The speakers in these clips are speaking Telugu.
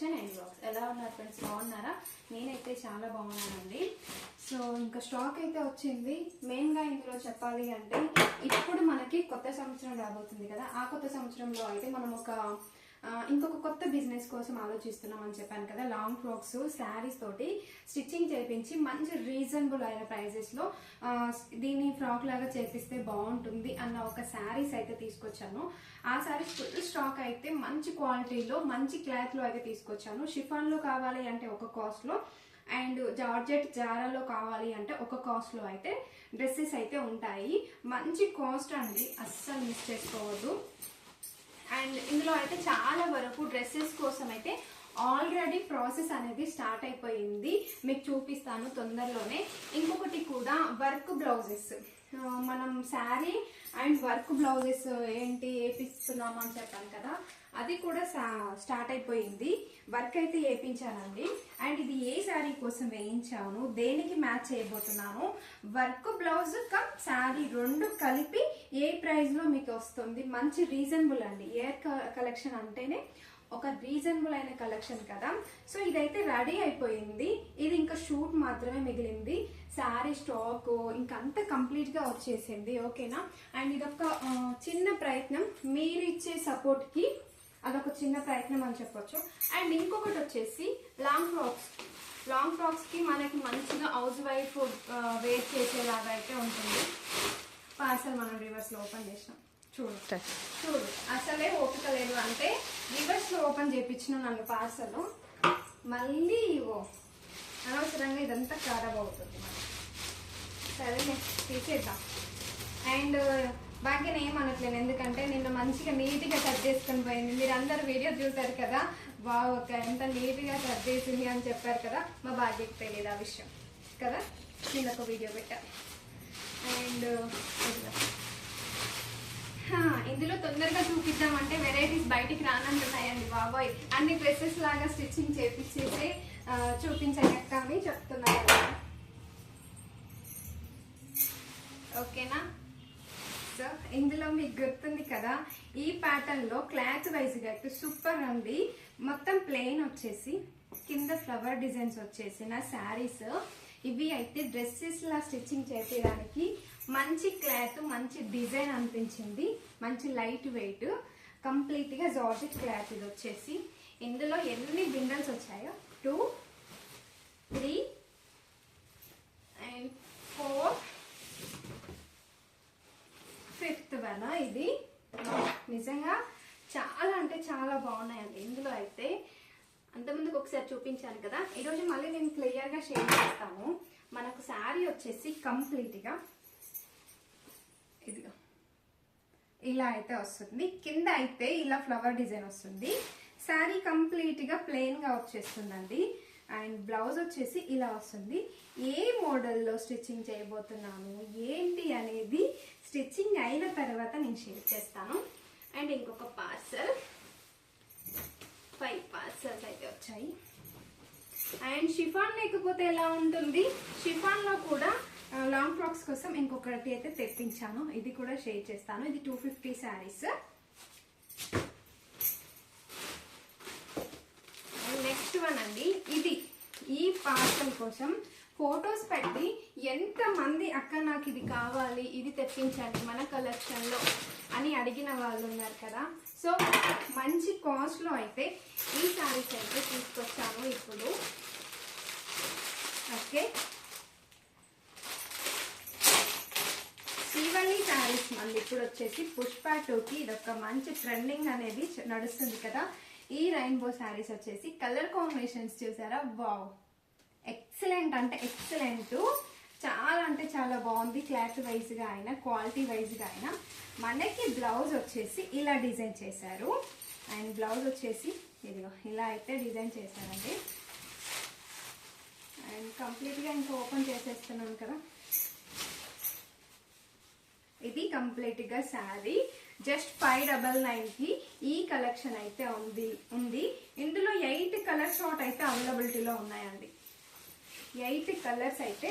కలెక్షన్ అండ్ బ్లాగ్స్ ఎలా ఉన్నారు ఫ్రెండ్స్ బాగున్నారా? నేనైతే చాలా బాగున్నానండి. సో ఇంకా స్టాక్ అయితే వచ్చింది. మెయిన్గా ఇందులో చెప్పాలి అంటే ఇప్పుడు మనకి కొత్త సంవత్సరం రాబోతుంది కదా. ఆ కొత్త సంవత్సరంలో అయితే మనం ఒక ఇంకొక కొత్త బిజినెస్ కోసం ఆలోచిస్తున్నాం అని చెప్పాను కదా లాంగ్ ఫ్రాక్స్ శారీస్ తోటి స్టిచ్చింగ్ చేయించి మంచి రీజనబుల్ అయిన ప్రైజెస్లో దీన్ని ఫ్రాక్ లాగా చేపిస్తే బాగుంటుంది అన్న ఒక శారీస్ అయితే తీసుకొచ్చాను. ఆ శారీస్ ఫుల్ స్టాక్ అయితే మంచి క్వాలిటీలో మంచి క్లాత్లో అయితే తీసుకొచ్చాను. షిఫాన్లో కావాలి అంటే ఒక కాస్ట్లో అండ్ జార్జెట్ జారాలో కావాలి అంటే ఒక కాస్ట్లో అయితే డ్రెస్సెస్ అయితే ఉంటాయి. మంచి కాస్ట్ అండి అస్సలు మిస్ చేసుకోవద్దు. అండ్ ఇందులో అయితే చాలా వరకు డ్రెస్సెస్ కోసం అయితే ఆల్రెడీ ప్రాసెస్ అనేది స్టార్ట్ అయిపోయింది. మీకు చూపిస్తాను తొందరలోనే. ఇంకొకటి కూడా వర్క్ బ్లౌజెస్. మనం శారీ అండ్ వర్క్ బ్లౌజెస్ ఏంటి వేపిస్తున్నాం అని చెప్పాను కదా అది కూడా స్టార్ట్ అయిపోయింది. వర్క్ అయితే వేయించానండి అండ్ ఇది ఏ శారీ కోసం వేయించాను దేనికి మ్యాచ్ చేయబోతున్నాను? వర్క్ బ్లౌజ్ కమ్ శారీ రెండు కలిపి ఏ ప్రైస్లో మీకు వస్తుంది? మంచి రీజనబుల్ అండి. ఎయిర్ కలెక్షన్ అంటేనే ఒక రీజనబుల్ అయిన కలెక్షన్ కదా. సో ఇదైతే రెడీ అయిపోయింది. ఇది ఇంకా షూట్ మాత్రమే మిగిలింది. శారీ స్టాక్ ఇంకంతా అంతా కంప్లీట్గా వచ్చేసింది. ఓకేనా అండ్ ఇదొక చిన్న ప్రయత్నం. మీరు ఇచ్చే సపోర్ట్కి అదొక చిన్న ప్రయత్నం అని చెప్పొచ్చు. అండ్ ఇంకొకటి వచ్చేసి లాంగ్ ఫ్రాక్స్ లాంగ్ ఫ్రాక్స్కి మనకి మంచిగా హౌస్ వైఫ్ వేర్ చేసేలాగా అయితే ఉంటుంది. పార్సల్ మనం రివర్స్లో ఓపెన్ చేసినాం. చూడు. చూడు. అసలే ఓపిక లేదు అంటే రివర్స్లో ఓపెన్ చేపించిన నన్ను పార్సల్. మళ్ళీ ఇవో అనవసరంగా ఇదంతా ఖరాబ్ అవుతుంది. సరేలే తీసేద్దాం. అండ్ భాగ్యం ఏమనట్లేను ఎందుకంటే నిన్న మంచిగా నీట్గా కట్ చేసుకొని పోయింది. మీరు అందరు వీడియో చూసారు కదా? బాగా ఒక ఎంత నీట్గా కట్ చేసింది అని చెప్పారు కదా? మా భాగ్యకి తెలియదు ఆ విషయం. కదా? నిన్న ఒక వీడియో పెట్టాను. అండ్ ఇందులో తొందరగా చూపిద్దామంటే వెరైటీస్ బయటికి రానంటున్నాయండి బాబాయ్. అన్ని డ్రెస్సెస్ లాగా స్టిచ్చింగ్ చేపించేసి చూపించలేక అని చెప్తున్నారు ఓకేనా? సో ఇందులో మీకు గుర్తుంది కదా ఈ ప్యాటర్న్లో క్లాత్ వైజ్గా అయితే సూపర్ ఉంది. మొత్తం ప్లెయిన్ వచ్చేసి కింద ఫ్లవర్ డిజైన్స్ వచ్చేసిన శారీస్. ఇవి అయితే డ్రెస్సెస్ లా స్టిచ్చింగ్ చేసేదానికి మంచి క్లాత్ మంచి డిజైన్ అనిపించింది. మంచి లైట్ వెయిట్ కంప్లీట్గా జార్జెట్ క్లాత్ ఇది వచ్చేసి. ఇందులో ఎన్ని బిండల్స్ వచ్చాయో? Two three and four fifth one ఇది. నిజంగా చాలా అంటే చాలా బాగున్నాయండి. ఇందులో అయితే అంతకుముందుకు ఒకసారి చూపించాను కదా. ఈరోజు మళ్ళీ నేను క్లియర్గా షేర్ చేస్తాను. మనకు శారీ వచ్చేసి కంప్లీట్గా ఇదిగో. ఇలా అయితే వస్తుంది. కింద అయితే ఇలా ఫ్లవర్ డిజైన్ వస్తుంది. శారీ కంప్లీట్గా ప్లెయిన్గా వచ్చేస్తుందండి. అండ్ బ్లౌజ్ వచ్చేసి ఇలా వస్తుంది. ఏ మోడల్లో స్టిచ్చింగ్ చేయబోతున్నాను ఏంటి అనేది స్టిచ్చింగ్ అయిన తర్వాత నేను షేర్ చేస్తాను. అండ్ ఇంకొక పార్సల్ బాక్సెస్ అయితే వచ్చాయి. అండ్ షిఫాన్ లేకపోతే ఎలా ఉంటుంది? షిఫాన్లో కూడా లాంగ్ ఫ్రాక్స్ కోసం ఇంకొకటి అయితే తెప్పించాను. ఇది కూడా షేర్ చేస్తాను. ఇది two fifty saris next one అండి. ఇది ఈ పార్సల్ కోసం ఫొటోస్ పెట్టి ఎంత మంది అక్క నాకు ఇది కావాలి ఇది తెప్పించండి మన కలెక్షన్లో. అని అడిగిన వాళ్ళు ఉన్నారు కదా. సో మంచి కాస్ట్లో అయితే ఈ శారీస్ అయితే తీసుకొచ్చాను ఇప్పుడు. ఓకే. శ్రీవల్లి శారీస్ మళ్ళీ ఇప్పుడు వచ్చేసి పుష్ప టూకి ఇది ఒక మంచి ట్రెండింగ్ అనేది నడుస్తుంది కదా. ఈ రెయిన్బో శారీస్ వచ్చేసి కలర్ కాంబినేషన్స్ చూసారా? వావ్. ఎక్సలెంట్ అంటే ఎక్సలెంట్. చాలా అంటే చాలా బాగుంది క్లాత్ వైజ్గా అయినా క్వాలిటీ వైజ్గా అయినా. మనకి బ్లౌజ్ వచ్చేసి ఇలా డిజైన్ చేశారు. అండ్ బ్లౌజ్ వచ్చేసి ఇదిగో ఇలా అయితే డిజైన్ చేశారండి. అండ్ కంప్లీట్గా ఇంకా ఓపెన్ చేసేస్తున్నాను కదా. ఇది కంప్లీట్గా శారీ. జస్ట్ ఫైవ్ డబల్ నైన్కి ఈ కలెక్షన్ అయితే ఉంది ఉంది. ఇందులో ఎయిట్ కలర్ షార్ట్ అయితే అవైలబిలిటీలో ఉన్నాయండి. ఎయిట్ కలర్స్ అయితే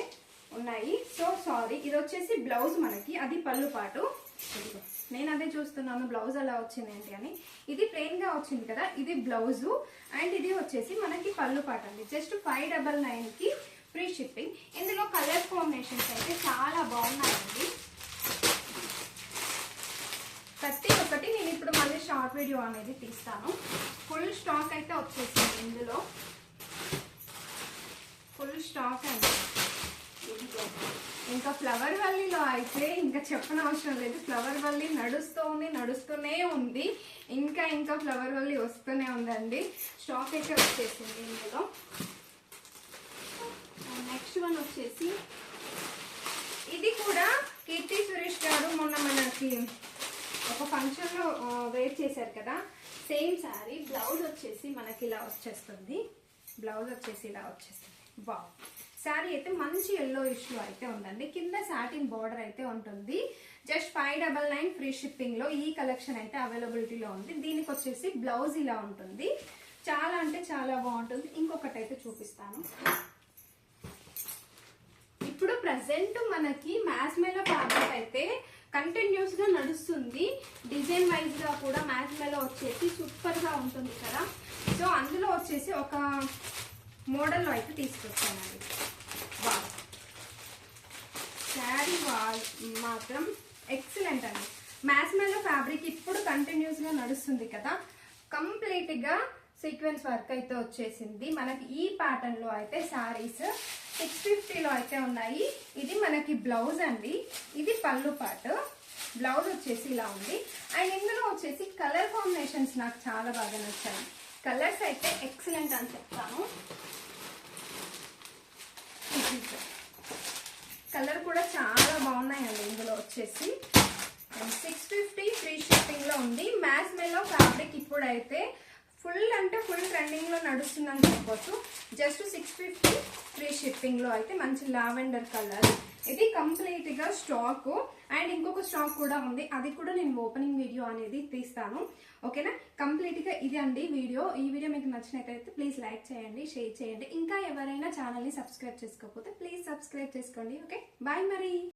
ఉన్నాయి. సో సారీ ఇది వచ్చేసి బ్లౌజ్ మనకి. అది పళ్ళు పాటు. నేను అదే చూస్తున్నాను బ్లౌజ్ అలా వచ్చింది ఏంటి అని. ఇది ప్లెయిన్గా వచ్చింది కదా ఇది బ్లౌజు అండ్ ఇది వచ్చేసి మనకి పళ్ళు పాట అండి. జస్ట్ ఫైవ్ డబల్ నైన్కి ఫ్రీ షిప్పింగ్ ఇందులో కలర్ కాంబినేషన్స్ అయితే చాలా బాగున్నాయండి. ప్రతి ఒక్కటి నేను ఇప్పుడు మళ్ళీ షార్ట్ వీడియో అనేది తీస్తాను. ఫుల్ స్టాక్ అయితే వచ్చేసింది ఇందులో. ఫుల్ స్టాక్ అండి. ఇంకా ఫ్లవర్ వల్లీలో అయితే ఇంకా చెప్పనవసరం లేదు. ఫ్లవర్ వల్లి నడుస్తూనే నడుస్తూనే ఉంది. ఇంకా ఇంకా ఫ్లవర్ వల్లి వస్తూనే ఉందండి. స్టాక్ అయితే వచ్చేసింది ఇందులో. నెక్స్ట్ వన్ వచ్చేసి ఇది కూడా కీర్తి సురేష్ గారు మొన్న మనకి ఒక ఫంక్షన్లో వేర్ చేశారు కదా. సేమ్ శారీ బ్లౌజ్ వచ్చేసి మనకి ఇలా వచ్చేస్తుంది. బ్లౌజ్ వచ్చేసి ఇలా వచ్చేస్తుంది. వావ్ శారీ అయితే మంచి ఎల్లో ఇష్యూ అయితే ఉందండి. కింద సాటిన్ బార్డర్ అయితే ఉంటుంది. Just five double nine free షిప్పింగ్లో ఈ కలెక్షన్ అయితే అవైలబిలిటీలో ఉంది. దీనికి వచ్చేసి బ్లౌజ్ ఇలా ఉంటుంది. చాలా అంటే చాలా బాగుంటుంది. ఇంకొకటి అయితే చూపిస్తాను. ఇప్పుడు ప్రజెంట్ మనకి మ్యాథ్ మేలో ఫ్యాబ్రిక్ అయితే కంటిన్యూస్గా నడుస్తుంది. డిజైన్ వైజ్గా కూడా మ్యాస్మేలో వచ్చేసి సూపర్గా ఉంటుంది కదా. సో అందులో వచ్చేసి ఒక మోడల్లో అయితే తీసుకొచ్చానండి వావ్. శారీ వాల్ మాత్రం ఎక్సలెంట్ అండి. మ్యాథ్ మేలో ఫ్యాబ్రిక్ ఇప్పుడు కంటిన్యూస్గా నడుస్తుంది కదా. కంప్లీట్గా సీక్వెన్స్ వర్క్ అయితే వచ్చేసింది. మనకి ఈ ప్యాటర్న్లో అయితే శారీస్ సిక్స్ ఫిఫ్టీలో అయితే ఉన్నాయి. ఇది మనకి బ్లౌజ్ అండి. ఇది పళ్ళు పాటు. బ్లౌజ్ వచ్చేసి ఇలా ఉంది. అండ్ ఇందులో వచ్చేసి కలర్ కాంబినేషన్స్ నాకు చాలా బాగా నచ్చాయి. కలర్స్ అయితే ఎక్సలెంట్ అని చెప్తాను. కలర్ కూడా చాలా బాగున్నాయండి ఇందులో వచ్చేసి. సిక్స్ ఫిఫ్టీ ఫ్రీ షిప్పింగ్లో ఉంది. మ్యాస్ మేలో ఫ్యాబ్రిక్ ఇప్పుడైతే ఫుల్ అంటే ఫుల్ ట్రెండింగ్లో నడుస్తుందని చెప్పొచ్చు. జస్ట్ సిక్స్ ఫిఫ్టీ ఫ్రీ షిప్పింగ్లో అయితే మంచి లావెండర్ కలర్ ఇది కంప్లీట్గా స్టాక్ అండ్ ఇంకొక స్టాక్ కూడా ఉంది. అది కూడా నేను ఓపెనింగ్ వీడియో అనేది తీస్తాను. ఓకేనా కంప్లీట్గా ఇది అండి వీడియో ఈ వీడియో మీకు నచ్చినట్లయితే ప్లీజ్ లైక్ చేయండి షేర్ చేయండి. ఇంకా ఎవరైనా ఛానల్ని సబ్స్క్రైబ్ చేసుకోకపోతే ప్లీజ్ సబ్స్క్రైబ్ చేసుకోండి. ఓకే బాయ్ మరి.